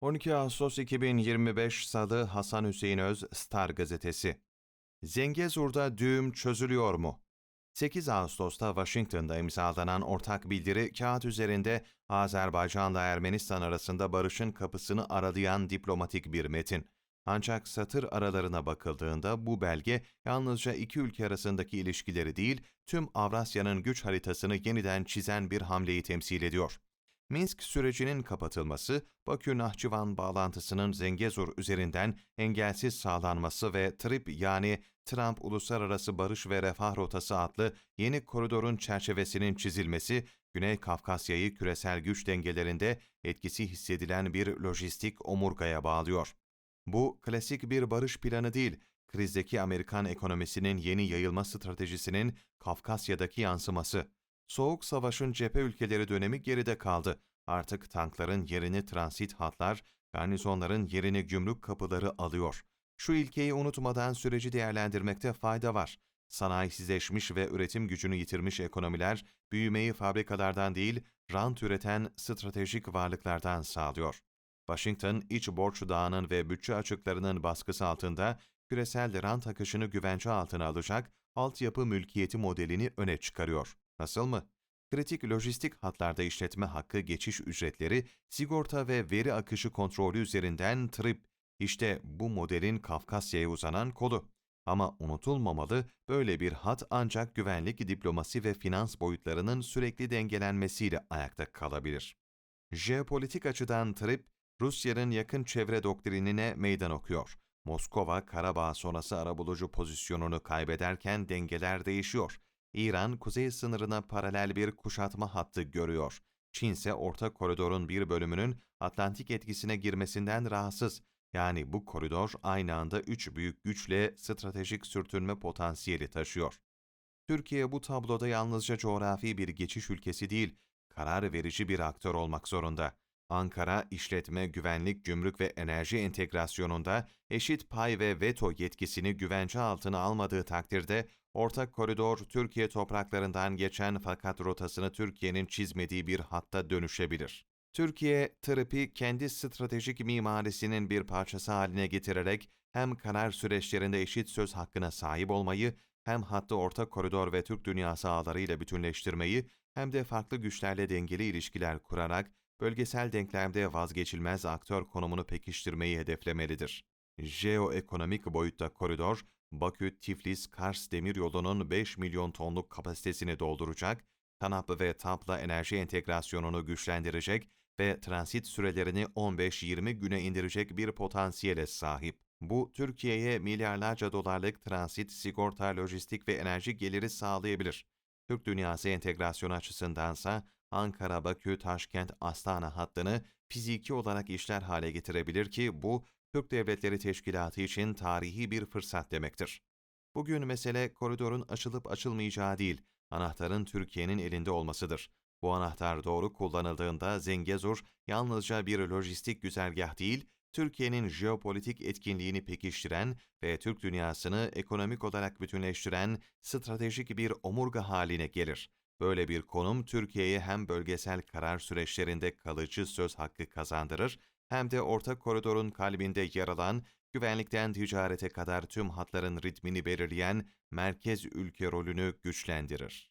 12 Ağustos 2025 Salı Hasan Hüseyin Öz Star Gazetesi Zengezur'da düğüm çözülüyor mu? 8 Ağustos'ta Washington'da imzalanan ortak bildiri kağıt üzerinde Azerbaycan'la Ermenistan arasında barışın kapısını aralayan diplomatik bir metin. Ancak satır aralarına bakıldığında bu belge yalnızca iki ülke arasındaki ilişkileri değil, tüm Avrasya'nın güç haritasını yeniden çizen bir hamleyi temsil ediyor. Minsk sürecinin kapatılması, Bakü-Nahçıvan bağlantısının Zengezur üzerinden engelsiz sağlanması ve TRIP yani Trump Uluslararası Barış ve Refah Rotası adlı yeni koridorun çerçevesinin çizilmesi, Güney Kafkasya'yı küresel güç dengelerinde etkisi hissedilen bir lojistik omurgaya bağlıyor. Bu klasik bir barış planı değil, krizdeki Amerikan ekonomisinin yeni yayılma stratejisinin Kafkasya'daki yansıması. Soğuk Savaş'ın cephe ülkeleri dönemi geride kaldı. Artık tankların yerini transit hatlar, garnizonların yerini gümrük kapıları alıyor. Şu ilkeyi unutmadan süreci değerlendirmekte fayda var. Sanayisizleşmiş ve üretim gücünü yitirmiş ekonomiler, büyümeyi fabrikalardan değil, rant üreten stratejik varlıklardan sağlıyor. Washington, iç borç dağının ve bütçe açıklarının baskısı altında küresel rant akışını güvence altına alacak altyapı mülkiyeti modelini öne çıkarıyor. Nasıl mı? Kritik lojistik hatlarda işletme hakkı geçiş ücretleri, sigorta ve veri akışı kontrolü üzerinden TRIP, işte bu modelin Kafkasya'ya uzanan kolu. Ama unutulmamalı, böyle bir hat ancak güvenlik, diplomasi ve finans boyutlarının sürekli dengelenmesiyle ayakta kalabilir. Jeopolitik açıdan TRIP, Rusya'nın yakın çevre doktrinine meydan okuyor. Moskova, Karabağ sonrası arabulucu pozisyonunu kaybederken dengeler değişiyor. İran, kuzey sınırına paralel bir kuşatma hattı görüyor. Çin ise orta koridorun bir bölümünün Atlantik etkisine girmesinden rahatsız. Yani bu koridor aynı anda üç büyük güçle stratejik sürtünme potansiyeli taşıyor. Türkiye bu tabloda yalnızca coğrafi bir geçiş ülkesi değil, karar verici bir aktör olmak zorunda. Ankara, işletme, güvenlik, gümrük ve enerji entegrasyonunda eşit pay ve veto yetkisini güvence altına almadığı takdirde ortak koridor Türkiye topraklarından geçen fakat rotasını Türkiye'nin çizmediği bir hatta dönüşebilir. Türkiye, TRIP'i kendi stratejik mimarisinin bir parçası haline getirerek hem karar süreçlerinde eşit söz hakkına sahip olmayı, hem hattı ortak koridor ve Türk dünyası ağlarıyla bütünleştirmeyi, hem de farklı güçlerle dengeli ilişkiler kurarak bölgesel denklemde vazgeçilmez aktör konumunu pekiştirmeyi hedeflemelidir. Jeoekonomik boyutta koridor, Bakü-Tiflis-Kars demiryolunun 5 milyon tonluk kapasitesini dolduracak, TANAP ve TAP'la enerji entegrasyonunu güçlendirecek ve transit sürelerini 15-20 güne indirecek bir potansiyele sahip. Bu, Türkiye'ye milyarlarca dolarlık transit, sigorta, lojistik ve enerji geliri sağlayabilir. Türk dünyası entegrasyonu açısındansa Ankara, Bakü, Taşkent, Astana hattını fiziki olarak işler hale getirebilir ki bu Türk Devletleri Teşkilatı için tarihi bir fırsat demektir. Bugün mesele koridorun açılıp açılmayacağı değil, anahtarın Türkiye'nin elinde olmasıdır. Bu anahtar doğru kullanıldığında Zengezur yalnızca bir lojistik güzergah değil, Türkiye'nin jeopolitik etkinliğini pekiştiren ve Türk dünyasını ekonomik olarak bütünleştiren stratejik bir omurga haline gelir. Böyle bir konum Türkiye'ye hem bölgesel karar süreçlerinde kalıcı söz hakkı kazandırır hem de orta koridorun kalbinde yer alan, güvenlikten ticarete kadar tüm hatların ritmini belirleyen merkez ülke rolünü güçlendirir.